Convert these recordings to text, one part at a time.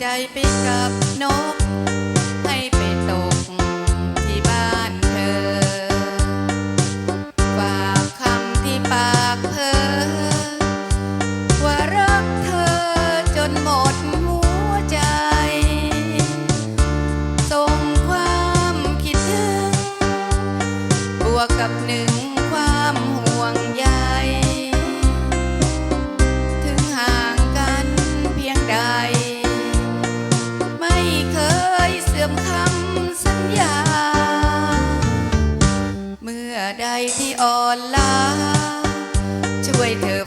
ใจไปกับนก ใดที่อ่อนล้าช่วยเธอ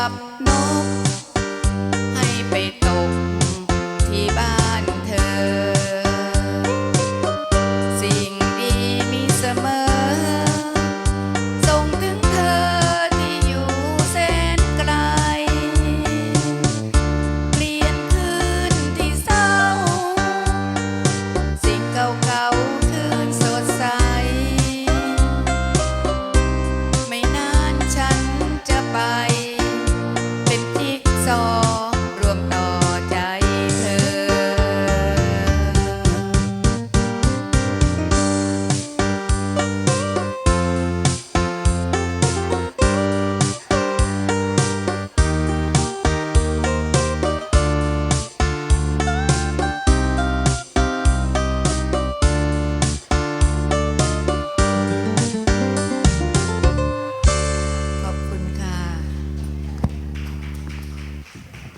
กับนก